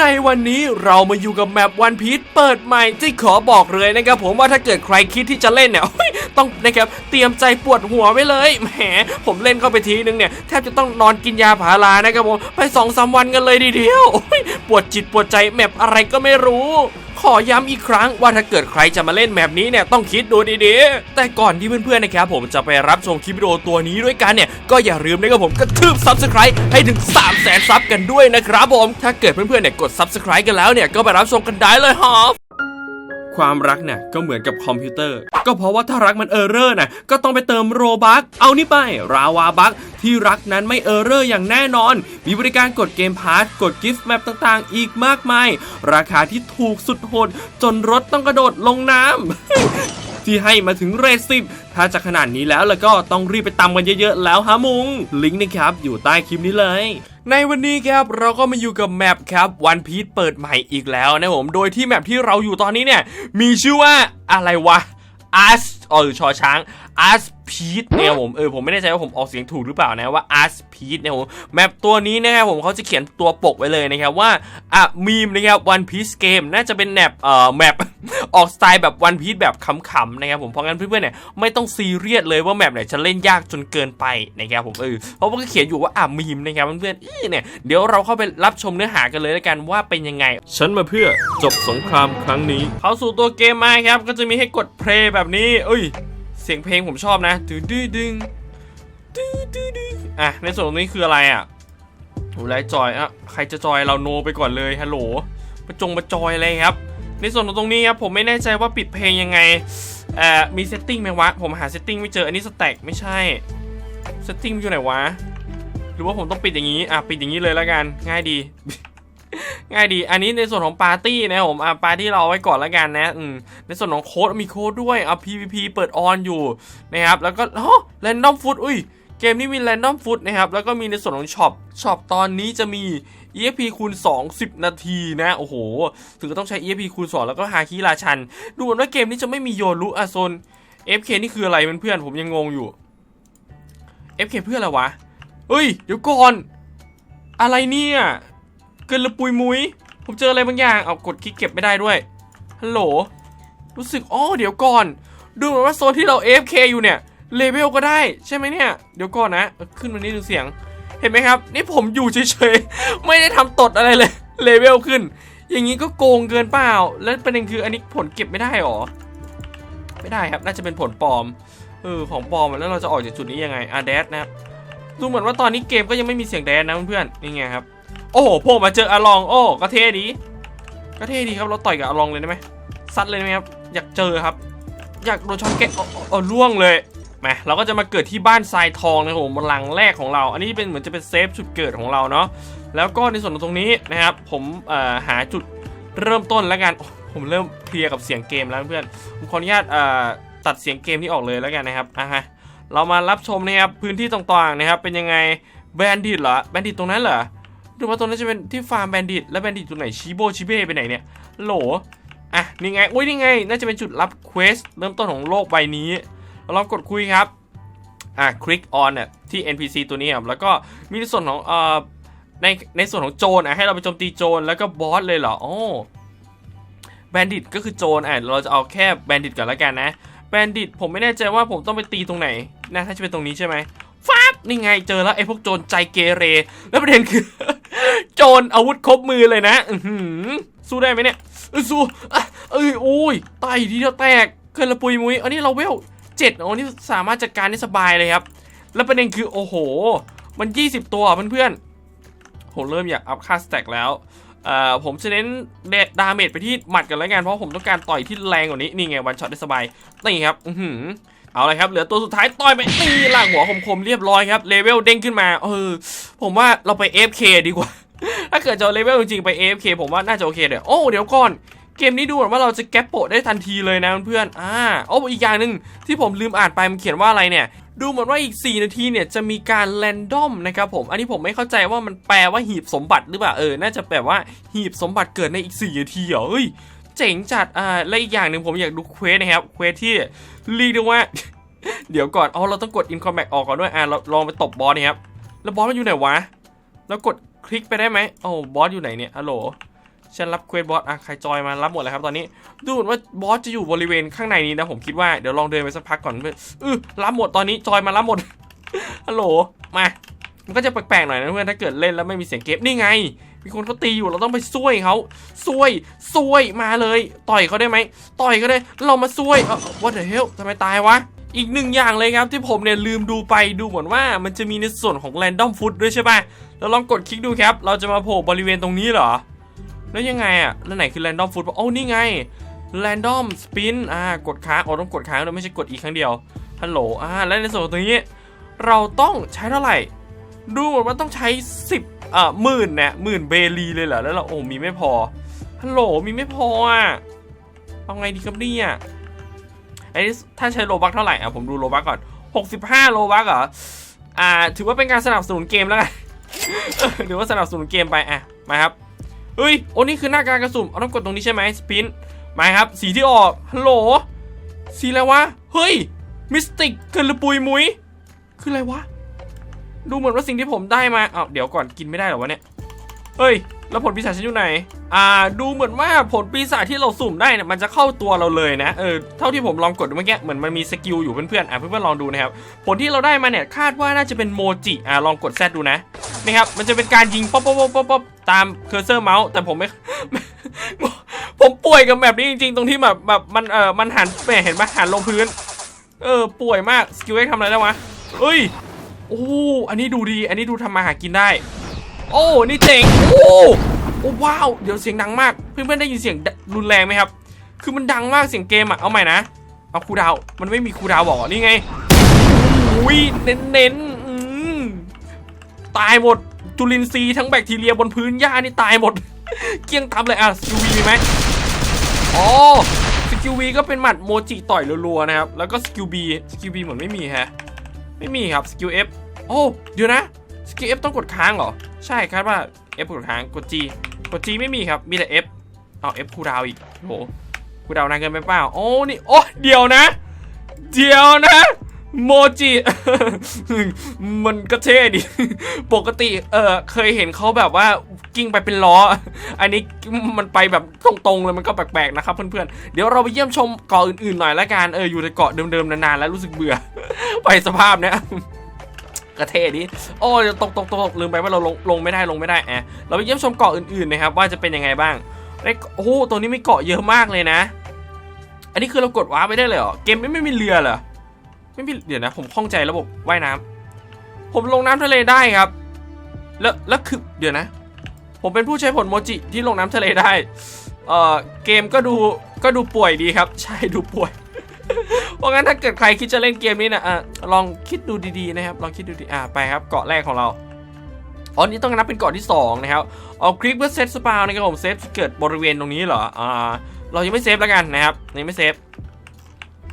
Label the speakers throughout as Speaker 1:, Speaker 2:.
Speaker 1: ในวันนี้เรามาอยู่กับแมปวันพีชเปิดใหม่ที่ขอบอกเลยนะครับผมว่าถ้าเกิดใครคิดที่จะเล่นเนี่ยต้องนะครับเตรียมใจปวดหัวไว้เลยแหมผมเล่นเข้าไปทีนึงเนี่ยแทบจะต้องนอนกินยาผาลานะครับผมไปสองสามวันกันเลยดีเดียวปวดจิตปวดใจแมปอะไรก็ไม่รู้ ขอย้ำอีกครั้งว่าถ้าเกิดใครจะมาเล่นแมปนี้เนี่ยต้องคิดดูดีๆ แต่ก่อนที่เพื่อนๆนะครับผมจะไปรับชมคลิปวิดีโอตัวนี้ด้วยกันเนี่ยก็อย่าลืมนะครับผมกระทืบซับสไครต์ให้ถึง 3 0 0แสนซับกันด้วยนะครับผม ถ้าเกิดเพื่อนๆเนี่ยกดซับสไครต์กันแล้วเนี่ยก็ไปรับชมกันได้เลยฮะ ความรักเนี่ยก็เหมือนกับคอมพิวเตอร์ ก็เพราะว่าถ้ารักมันเออร์เรอร์น่ะก็ต้องไปเติมโรบักเอานี่ไป ราวาบักที่รักนั้นไม่เออร์เรอร์อย่างแน่นอน มีบริการกดเกมพาร์ทกดกิฟต์แมปต่างๆ อีกมากมาย ราคาที่ถูกสุดโหดจนรถต้องกระโดดลงน้ำ ที่ให้มาถึงเรทสิบถ้าจะขนาดนี้แล้วแล้วก็ต้องรีบไปตำกันเยอะๆแล้วฮะมุง ลิงก์นะครับอยู่ใต้คลิปนี้เลยในวันนี้ครับเราก็มาอยู่กับแมปครับวันพีซเปิดใหม่อีกแล้วนะผมโดยที่แมปที่เราอยู่ตอนนี้เนี่ยมีชื่อว่าอะไรวะอาร์สเออชอช้างอาร์สพีทเนี่ยผมเออผมไม่แน่ใจว่าผมออกเสียงถูกหรือเปล่านะว่าอาร์สพีทเนี่ยผมแมปตัวนี้นะครับผมเขาจะเขียนตัวปกไว้เลยนะครับว่าอะมีมนะครับวันพี e เกมน่าจะเป็นแมปเอ่อแมปออกสไตล์แบบวันพี e แบบขำๆนะครับผมเพราะงั้นเพื่อนๆเนี่ยไม่ต้องซีเรียสเลยว่าแมปไหนจะเล่นยากจนเกินไปนะครับผมเออเพราะว่าก็เขียนอยู่ว่าอะมีมนะครับเพื่อนๆอีเนี่ยเดี๋ยวเราเข้าไปรับชมเนื้อหากันเลยแล้วกันว่าเป็นยังไง ฉันมาเพื่อจบสงครามครั้งนี้ เข้าสู่ตัวเกมมาครับก็จะมีให้กดเพลย์แบบนี้เอ้ย เสียงเพลงผมชอบนะดื้อดื้อดึงดื้อดื้อดึงอะในส่วนตรงนี้คืออะไรอะโอ้ไลจอยอะใครจะจอยเราโนไปก่อนเลยฮัลโหลประจงประจอยอะไรครับ ในส่วนของตรงนี้ครับผมไม่แน่ใจว่าปิดเพลงยังไงเอ่อมีเซตติ้งไหมวะ ผมหาเซตติ้งไม่เจออันนี้สแต็กไม่ใช่เซตติ้งอยู่ไหนวะ หรือว่าผมต้องปิดอย่างนี้ อะ ปิดอย่างนี้เลยแล้วกัน ง่ายดี ง่ายดี อันนี้ในส่วนของปาร์ตี้นะครับผมอะปาร์ตี้เราเอาไว้ก่อนแล้วกันนะอืมในส่วนของโค้ดมีโค้ดด้วยอะ PVP เปิดออนอยู่นะครับ แล้วก็อ๋อ Random Food อุ้ยเกมนี้มี Random Food นะครับ แล้วก็มีในส่วนของช็อป ช็อปตอนนี้จะมี EXP คูณ2 10 นาทีนะ โอ้โห ถึงก็ต้องใช้ EXP คูณ2แล้วก็ฮาคิราชัน ดูเหมือนว่าเกมนี้จะไม่มีโยรุอะโซน FK นี่คืออะไรเพื่อนๆผมยังงงอยู่ FK เพื่ออะไรวะเฮ้ย เดี๋ยวก่อน อะไรเนี่ย เกินละปุยมุย ผมเจออะไรบางอย่าง เอากดคลิกเก็บไม่ได้ด้วย ฮัลโหล รู้สึก อ๋อ เดี๋ยวก่อน ดูเหมือนว่าโซนที่เรา AFK อยู่เนี่ย เลเวลก็ได้ ใช่ไหมเนี่ย เดี๋ยวก่อนนะ ขึ้นมานิดนึงเสียง เห็นไหมครับ นี่ผมอยู่เฉยๆ ไม่ได้ทำตดอะไรเลย เลเวลขึ้น อย่างนี้ก็โกงเกินเปล่า แล้วประเด็นคืออันนี้ผลเก็บไม่ได้หรอ ไม่ได้ครับ น่าจะเป็นผลปลอม เออ ของปลอม แล้วเราจะออกจากจุดนี้ยังไงอะแดดนะครับดูเหมือนว่าตอนนี้เกมก็ยังไม่มีเสียงแดนนะเพื่อนๆนี่ไงครับ โอ้โหโผล่มาเจออาลอง โอ้ก็เท่ดีก็เท่ดีครับเราต่อยกับอาลองเลยได้ไหมซัดเลยได้ไหมครับอยากเจอครับ อยากโดนช็อตแกะเอาเอาเอาล่วงเลยมาเราก็จะมาเกิดที่บ้านทรายทองนะครับผมหลังแรกของเรา อันนี้เป็นเหมือนจะเป็นเซฟจุดเกิดของเราเนาะแล้วก็ในส่วนของตรงนี้นะครับ ผมหาจุดเริ่มต้นแล้วกันผมเริ่มเพลียกับเสียงเกมแล้วเพื่อนผมขออนุญาตตัดเสียงเกมที่ออกเลยแล้วกันนะครับอะฮะเรามารับชมนะครับพื้นที่ต่างๆนะครับเป็นยังไงแบนดิตเหรอแบนดิตตรงนั้นเหรอ ดูว่าตรงนั้นจะเป็นที่ฟาร์มแบนดิตแล้วแบนดิตตรงไหนชิโบชิเบ้ไปไหนเนี่ยโหลอะนี่ไงอุ้ยนี่ไง น่าจะเป็นจุดรับเควสเริ่มต้นของโลกใบนี้เราลองกดคุยครับอะคลิกออนเนี่ยที่ NPC ตัวนี้ครับแล้วก็มีในส่วนของเอ่อในในส่วนของโจรอะให้เราไปโจมตีโจรแล้วก็บอสเลยเหรอโอ้แบนดิตก็คือโจรอะเราจะเอาแค่แบนดิตก่อนแล้วกันนะแบนดิตผมไม่แน่ใจว่าผมต้องไปตีตรงไหนนะถ้าจะเป็นตรงนี้ใช่ไหมฟ้าบนี่ไงเจอแล้วไอ้พวกโจรใจเกเร แล้วประเด็นคือ โจรอาวุธครบมือเลยนะอืสู้ได้ไหมเนี่ยสู้เอ้ยโอ้ยตายทีเดียวแตกเกินละปุยมุยอันนี้เราเวลเจ็ดอ๋อนี่สามารถจัดการได้สบายเลยครับ แล้วประเด็นคือโอ้โห มัน 20 ตัวเพื่อนๆผมเริ่มอยากอัพค่าสแต็กแล้วเอ่อผมจะเน้นเดดาเมจไปที่หมัดกันแล้วกันเพราะผมต้องการต่อยที่แรงกว่านี้นี่ไงวันช็อตได้สบายนี่ครับอือหือเอาเลยครับเหลือตัวสุดท้ายต่อยไปนี่ล่างหัวคมๆเรียบร้อยครับเลเวลเด้งขึ้นมาเออผมว่าเราไป FK ดีกว่า ถ้าเกิดจะเลเวลจริงๆไป AFK ผมว่าน่าจะโอเคเลยโอ้เดี๋ยวก่อนเกมนี้ดูเหมือนว่าเราจะแก๊ปโปะได้ทันทีเลยนะเพื่อนๆอ่าโอ้อีกอย่างหนึ่งที่ผมลืมอ่านไปมันเขียนว่าอะไรเนี่ยดูเหมือนว่าอีก 4 นาทีเนี่ยจะมีการแรนดอมนะครับผม อันนี้ผมไม่เข้าใจว่ามันแปลว่าหีบสมบัติหรือเปล่าเออ น่าจะแปลว่าหีบสมบัติเกิดในอีก 4 นาทีเหรอเฮ้ย เจ๋งจัด อ่า และอีกอย่างหนึ่งผมอยากดูเควสนะครับ เควสที่เรียกได้ว่า เดี๋ยวก่อน อ๋อ เราต้องกด incombat ออกก่อนด้วย อ่าเราลองไปตบบอสนี่ครับ แล้วบอสมันอยู่ไหนวะ แล้วกด คลิกไปได้ไหมโอ้บอสอยู่ไหนเนี่ยฮัลโหลฉันรับเควสบอสอะใครจอยมารับหมดเลยครับตอนนี้ ดูเหมือนว่าบอสจะอยู่บริเวณข้างในนี้นะผมคิดว่าเดี๋ยวลองเดินไปสักพักก่อนเพื่อเออรับหมดตอนนี้จอยมารับหมดฮัลโหลมามันก็จะแปลกๆหน่อยนะเพื่อนถ้าเกิดเล่นแล้วไม่มีเสียงเกมนี่ไง มีคนเขาตีอยู่เราต้องไปช่วยเขาช่วยช่วยมาเลย ต่อยเขาได้ไหมต่อยเขาได้เรามาช่วยเออ what the hell ทำไมตายวะอีกหนึ่งอย่างเลยครับที่ผมเนี่ยลืมดูไปดูเหมือนว่ามันจะมีในส่วนของ random foot ด้วยใช่ปะ เราลองกดคลิกดูครับ เราจะมาโผล่บริเวณตรงนี้เหรอ แล้วยังไงอะ แล้วไหนคือ random foot โอ้นี่ไง random spin อ่ากดค้างอ๋อต้องกดค้างด้วยไม่ใช่กดอีกครั้งเดียวฮัลโหลอ่าแล้วในส่วนตรงนี้ เราต้องใช้เท่าไหร่ ดูเหมือนว่าต้องใช้ 10อ่าหมื่นเนี่ยหมื่นเบลีเลยเหรอแล้วเราโอ้มีไม่พอฮัลโหลมีไม่พออะเอาไงดีครับเนี่ยไอ้ถ้าใช้โลบักเท่าไหร่อะผมดูโลบักก่อน 65 โลบักเหรออ่า ถือว่าเป็นการสนับสนุนเกมแล้วกัน หรือว่าสนับสนุนเกมไปอะมาครับเฮ้ยโอ้นี่คือหน้าการกระสุนเอาต้องกดตรงนี้ใช่ไหมสปินมาครับ สีที่ออกฮัลโหลสีอะไรวะเฮ้ยมิสติกเคลือปุยมุยคืออะไรวะดูเหมือนว่าสิ่งที่ผมได้มาเอ้าเดี๋ยวก่อนกินไม่ได้หรอวะเนี่ยเฮ้ย แล้วผลปีศาจฉันอยู่ไหน อ่า ดูเหมือนว่าผลปีศาจที่เราสุ่มได้เนี่ยมันจะเข้าตัวเราเลยนะ เออ เท่าที่ผมลองกดดูเมื่อกี้ เหมือนมันมีสกิลอยู่เพื่อนๆ อะเพื่อนๆลองดูนะครับ ผลที่เราได้มาเนี่ยคาดว่าน่าจะเป็นโมจิ อ่าลองกดแซดดูนะนี่ครับ มันจะเป็นการยิงป๊อปป๊อปป๊อปป๊อปป๊อปตามเคอร์เซอร์เมาส์ แต่ผมไม่ ผมป่วยกับแบบนี้จริงๆ ตรงที่แบบแบบมัน เออมันหันแหมเห็นปะหันลงพื้น เออ ป่วยมาก สกิลเอ็กทำอะไรได้วะเอ้ย โอ้ อันนี้ดูดี อันนี้ดูทำมาหากินได้ โอ้นี่เจ๋งโอ้โอ้ว้าวเดี๋ยวเสียงดังมากเพื่อนๆได้ยินเสียงรุนแรงไหมครับ คือมันดังมากเสียงเกมอะเอาใหม่นะเอาคูดาวมันไม่มีคูดาวบอกนี่ไงอุ้ยเน้นเน้นๆอืมตายหมดจุลินทรีย์ทั้งแบคทีเรียบนพื้นหญ้านี่ตายหมด เกี้ยงตับเลยอะสกิลวีมีไหมอ๋อสกิลวีก็เป็นหมัดโมจิต่อยรัวๆนะครับ แล้วก็สกิลบีสกิลบีเหมือนไม่มีแฮะ ไม่มีครับสกิล F โอ้เดี๋ยวนะ สกิล F ต้องกดค้างเหรอ ใช่ครับว่า F กดค้าง กด G กด G ไม่มีครับ มีแต่ F เอา F คูดาวอีกโหคูดาวน์นานเกินไปเปล่า โอ้ นี่ โอ้เดี๋ยวนะ เดี๋ยวนะ โมจิ มันก็เท่ดิ ปกติ เออเคยเห็นเขาแบบว่ากิ้งไปเป็นล้อ อันนี้มันไปแบบตรงๆเลย มันก็แปลกๆนะครับเพื่อนๆ เดี๋ยวเราไปเยี่ยมชมเกาะอื่นๆหน่อยละกัน เออ อยู่ในเกาะเดิมๆนานๆแล้วรู้สึกเบื่อ ไปสภาพเนี้ย กระเทดิโอ้ยตกตกตกลืมไปว่าเราลงลงไม่ได้ลงไม่ได้แอะเราไปเยี่ยมชมเกาะอื่นๆนะครับว่าจะเป็นยังไงบ้างในโอ้โหตัวนี้มีเกาะเยอะมากเลยนะ อันนี้คือเรากดว้าไปได้เลยเหรอเกมไม่ไม่มีเรือเหรอไม่มีเดี๋ยวนะ ผมข้องใจระบบว่ายน้ำผมลงน้ำทะเลได้ครับ แล้วแล้วคือเดี๋ยวนะ ผมเป็นผู้ใช้ผลโมจิที่ลงน้ำทะเลได้เอ่อเกมก็ดูก็ดูป่วยดีครับ ใช่ดูป่วย เพราะงั้นถ้าเกิดใครคิดจะเล่นเกมนี้นะอะลองคิดดูดีๆนะครับ ลองคิดดูดีอะไปครับเกาะแรกของเราอ๋อนี่ต้องนับเป็นเกาะที่ 2 นะครับ เอาคลิกเพื่อเซตสปาวนะครับผมเซฟเกิดบริเวณตรงนี้เหรอ อ่า เรายังไม่เซฟแล้วกันนะครับยังไม่เซฟ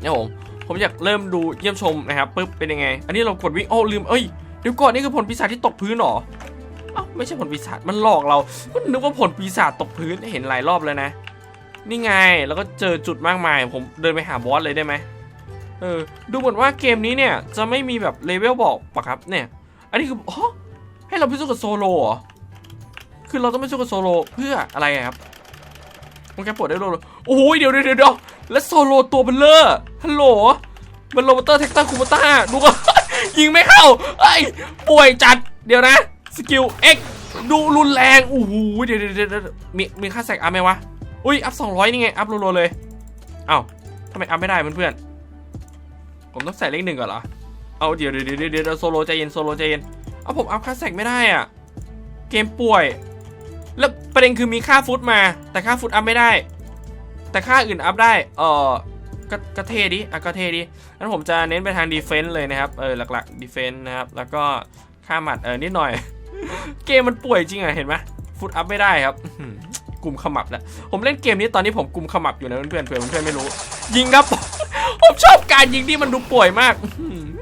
Speaker 1: เนี่ยผม ผมอยากเริ่มดูเยี่ยมชมนะครับปึ๊บเป็นยังไง อันนี้เรากดวิ่งโอ้ลืม เอ้ยเดี๋ยวก่อนนี่คือผลปีศาจที่ตกพื้นหรออ้าไม่ใช่ผลปีศาจมันหลอกเราก็นึกว่าผลปีศาจตกพื้นเห็นหลายรอบแล้วนะ นี่ไงแล้วก็เจอจุดมากมาย ผมเดินไปหาบอสเลยได้ไหมเออดูเหมือนว่าเกมนี้เนี่ยจะไม่มีแบบเลเวลบอกปะครับเนี่ย อันนี้คืออ๋อให้เราไปสู้กับโซโลเหรอคือเราต้องไปสู้กับโซโลเพื่ออะไรครับมันแค่ปลดได้โลโลโอ้ยเดี๋ยวเดี๋ยวเดี๋ยวแล้วโซโลตัวเบลเลอร์ฮัลโหลมันโรบอเตอร์เท็กซัสคูปต้าดูก็ยิงไม่เข้าไอ้ป่วยจัดเดี๋ยวนะสกิลเอ็กดูรุนแรงโอ้โหเดี๋ยวเดี๋ยวเดี๋ยวเดี๋ยวมีมีค่าแสกอัพไหมวะ อุ้ย อัพสองร้อยนี่ไง อัพรัวๆเลย เอ้าทำไมอัพไม่ได้เพื่อนๆ ผมต้องใส่เลขหนึ่งก่อนเหรอ เอาเดี๋ยวเดี๋ยวเดี๋ยวโซโลใจเย็นโซโลใจเย็น เอาผมอัพค่าแสกไม่ได้อะ เกมป่วย แล้วประเด็นคือมีค่าฟุตมา แต่ค่าฟุตอัพไม่ได้ แต่ค่าอื่นอัพได้ เออก็ก็เท่ดิอะก็เท่ดิงั้นผมจะเน้นไปทางดีเฟนส์เลยนะครับ เออหลักๆดีเฟนส์นะครับ แล้วก็ค่าหมัดเออนิดหน่อย เกมมันป่วยจริงอะเห็นไหมฟุตอัพไม่ได้ครับ กลุ่มขมับแล้ว ผมเล่นเกมนี้ตอนนี้ผมกลุ่มขมับอยู่นะเพื่อนๆเพื่อนเพื่อนไม่รู้ ยิงครับ ผมชอบการยิงที่มันดูป่วยมาก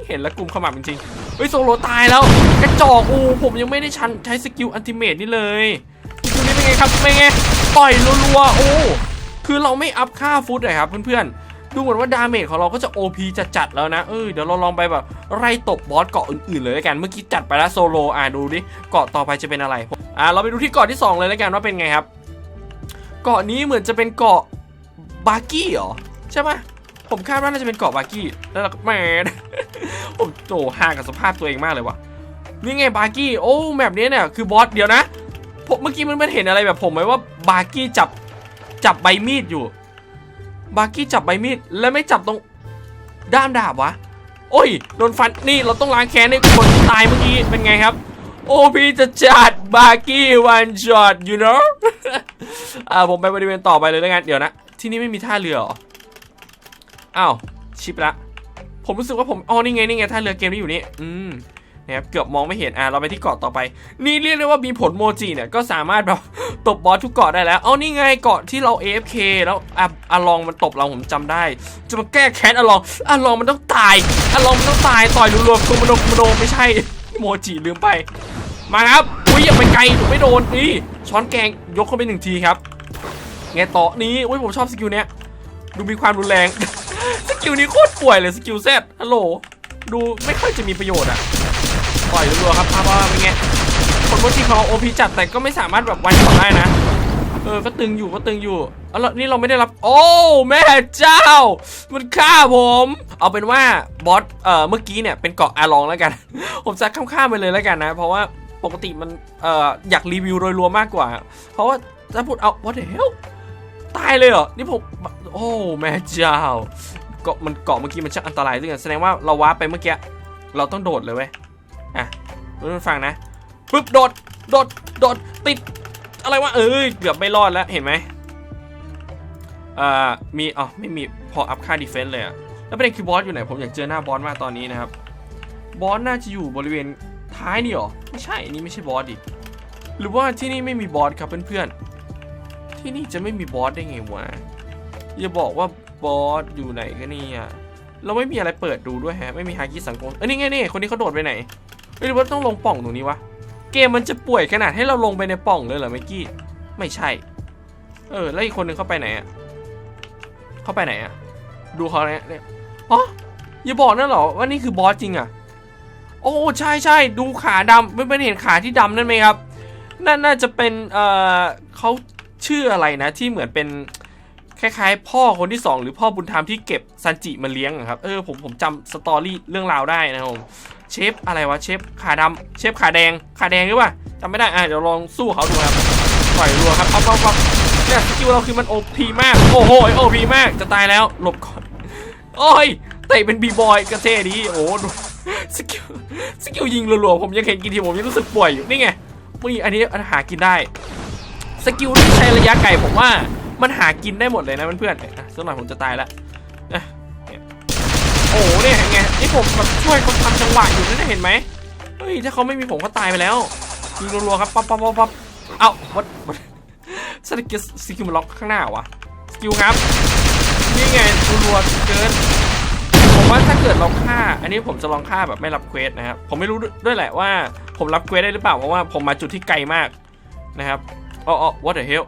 Speaker 1: เห็นแล้วกลุ่มขมับจริงๆเฮ้ยโซโลตายแล้ว กระจอกอูผมยังไม่ได้ชันใช้สกิลอันติเมทนี่เลยสกิลนี้เป็นไงครับเป็นไงต่อยรัวๆโอ้คือเราไม่อัพค่าฟุตเลยครับเพื่อนๆ ดูเหมือนว่าดาเมจของเราก็จะ OP จะจัดแล้วนะ เออเดี๋ยวเราลองไปแบบไล่ตบบอสเกาะอื่นๆเลยแล้วกัน เมื่อกี้จัดไปแล้วโซโล อะดูดิ เกาะต่อไปจะเป็นอะไร อะเราไปดูที่เกาะที่ 2 เลยแล้วกันว่าเป็นไงครับ เกาะนี้เหมือนจะเป็นเกาะบาร์กี้เหรอใช่ไหมผมคาดว่าน่าจะเป็นเกาะบาร์กี้แล้วเราก็แหมผมโตห่างกับสภาพตัวเองมากเลยว่ะนี่ไงบาร์กี้โอ้แมปนี้เนี่ยคือบอสเดี๋ยวนะผมเมื่อกี้มันมันเห็นอะไรแบบผมไหมว่าบาร์กี้จับจับใบมีดอยู่บาร์กี้จับใบมีดแล้วไม่จับตรงด้ามดาบวะโอ้ยโดนฟันนี่เราต้องล้างแค้นให้คนที่ตายเมื่อกี้เป็นไงครับ โอ้พี่จะจัดบาร์กี้วันช็อต you know อ่าผมไปบริเวณต่อไปเลยแล้วกันเดี๋ยวนะ ที่นี่ไม่มีท่าเรือหรออ้าวชิปละ ผมรู้สึกว่าผมอ๋อนี่ไงนี่ไงท่าเรือเกมที่อยู่นี่อืมนะครับเกือบมองไม่เห็นอะเราไปที่เกาะต่อไป นี่เรียกได้ว่ามีผลโมจิเนี่ยก็สามารถแบบตบบอสทุกเกาะได้แล้วเอานี่ไงเกาะที่เรา AFK แล้วอะอะลองมันตบเราผมจำได้ จะมาแก้แค้นอะลองอะลองมันต้องตายอะลองมันต้องตายต่อยรัวๆคุมโนคุมโนไม่ใช่ โมจิลืมไป มาครับอุ้ยอย่าไปไกลหนูไม่โดนนี่ช้อนแกงยกเข้าไปหนึ่งทีครับไงต่อนี้อุ้ยผมชอบสกิลเนี้ยดูมีความรุนแรง สกิลนี้โคตรป่วยเลยสกิลเซตฮัลโหลดูไม่ค่อยจะมีประโยชน์อะต่อยรัวๆครับภาพว่าเป็นไงคนโมจิเขาโอพีจัดแต่ก็ไม่สามารถแบบวันต่อได้นะ เออก็ตึงอยู่ก็ตึงอยู่เอาล้วนี่เราไม่ได้รับ โอ้แม่เจ้า มันฆ่าผม เอาเป็นว่าบอสเอ่อเมื่อกี้เนี่ยเป็นเกาะอาลองแล้วกัน ผมจะข้ามๆไปเลยแล้วกันนะ เพราะว่าปกติมันเอ่ออยากรีวิวโดยรวมมากกว่า เพราะว่าถ้าพูดเอา what the hell ตายเลยเหรอ นี่ผม โอ้แม่เจ้าเกาะมันเกาะเมื่อกี้มันช่างอันตรายด้วยกันแสดงว่าเราว้าไปเมื่อกี้เราต้องโดดเลยเว้ยอะรู้ฟังนะปึ๊บโดดโดดโดดติด อะไรวะเอ้ยเกือบไม่รอดแล้วเห็นไหมอ่อมีอ๋อไม่มีพออัพค่าดีเฟนส์เลยอะแล้วประเด็นคือบอสอยู่ไหนผมอยากเจอหน้าบอสมากตอนนี้นะครับบอสน่าจะอยู่บริเวณท้ายนี่หรอไม่ใช่อันนี้ไม่ใช่บอสดิหรือว่าที่นี่ไม่มีบอสครับเพื่อนๆที่นี่จะไม่มีบอสได้ไงวะอย่าบอกว่าบอสอยู่ไหนกันเนี่ยเราไม่มีอะไรเปิดดูด้วยแฮะไม่มีฮากิสังคมเอ้ยนี่ไงนี่คนนี้เขาโดดไปไหนเอ้ยหรือว่าต้องลงป่องตรงนี้วะ มมันจะป่วยขนาดให้เราลงไปในป่องเลยเหรอเมกี้ ไม่ใช่ เออ แล้วอีกคนนึงเข้าไปไหนอะเข้าไปไหนอะดูเขาเนี่ยเนี่ยอ๋ออย่าบอกนั่นเหรอว่านี่คือบอสจริงอะโอ้ใช่ใช่ดูขาดำไม่เป็นเห็นขาที่ดำนั่นไหมครับนั่นน่าจะเป็น เออเขาชื่ออะไรนะ ที่เหมือนเป็นคล้ายๆ พ่อคนที่สองหรือพ่อบุญธรรมที่เก็บซันจิมาเลี้ยงอะครับ เออผมผมจำสตอรี่เรื่องราวได้นะครับ เชฟอะไรวะเชฟขาดำเชฟขาแดงขาแดงหรือเปล่าจำไม่ได้อะเดี๋ยวลองสู้เขาดูครับปล่อยรัวครับเอาเอาเอาเนี่ยสกิลเราคือมันโอพีมาก โอ้โหโอพีมากจะตายแล้วหลบก่อนโอ้ยเตะเป็นบีบอยกระเท่ดีโอ้ดูสกิลสกิลยิงรัวๆผมยังเห็นกินทีผมยังรู้สึกป่วยอยู่นี่ไงมีอันนี้อันหากินได้ สกิลที่ใช้ระยะไกลผมว่ามันหากินได้หมดเลยนะเพื่อนๆอะสักหน่อยผมจะตายแล้ว นี่ผมแบบช่วยเขาทำจังหวะอยู่นั่นนะเห็นไหมเฮ้ยถ้าเขาไม่มีผมก็ตายไปแล้วยิงรัวๆครับปั๊บปั๊บปั๊บปั๊บเอ้าวัดวัดสกิลสกิลมันล็อกข้างหน้าวะสกิลครับนี่ไงรัวๆเกินผมว่าถ้าเกิดเราฆ่า อันนี้ผมจะลองฆ่าแบบไม่รับเควสนะครับผมไม่รู้ด้วยแหละว่า ผมรับเควสได้หรือเปล่าเพราะว่าผมมาจุดที่ไกลมากนะครับอ๋ออ๋อ what the hell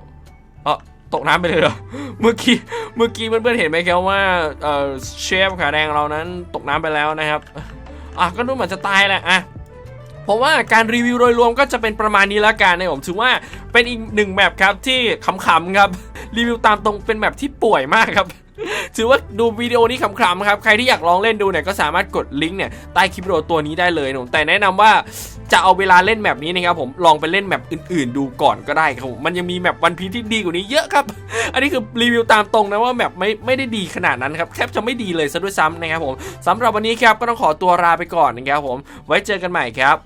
Speaker 1: อ๋อ ตกน้ำไปเลยเหรอ เมื่อกี้ เมื่อกี้เพื่อนๆเห็นไหมครับว่าเอ่อเชฟขาแดงเรานั้นตกน้ำไปแล้วนะครับ อะก็ดูเหมือนจะตายแหละอะผมว่าการรีวิวโดยรวมก็จะเป็นประมาณนี้แล้วกันนะผมถือว่าเป็นอีกหนึ่งแมปครับที่ขำๆครับรีวิวตามตรงเป็นแมปที่ป่วยมากครับ ถือว่าดูวิดีโอนี้ขำๆครับ ใครที่อยากลองเล่นดูเนี่ยก็สามารถกดลิงก์เนี่ยใต้คลิปวิดีโอตัวนี้ได้เลยนะผมแต่แนะนำว่าจะเอาเวลาเล่นแมปนี้นะครับผมลองไปเล่นแมปอื่นๆ ดูก่อนก็ได้ครับผมมันยังมีแมปวันพีที่ดีกว่านี้เยอะครับ อันนี้คือรีวิวตามตรงนะว่าแมปไม่ไม่ได้ดีขนาดนั้นครับแทบจะไม่ดีเลยซะด้วยซ้ำนะครับผมสำหรับวันนี้ครับก็ต้องขอตัวลาไปก่อนนะครับผม ไว้เจอกันใหม่ครับ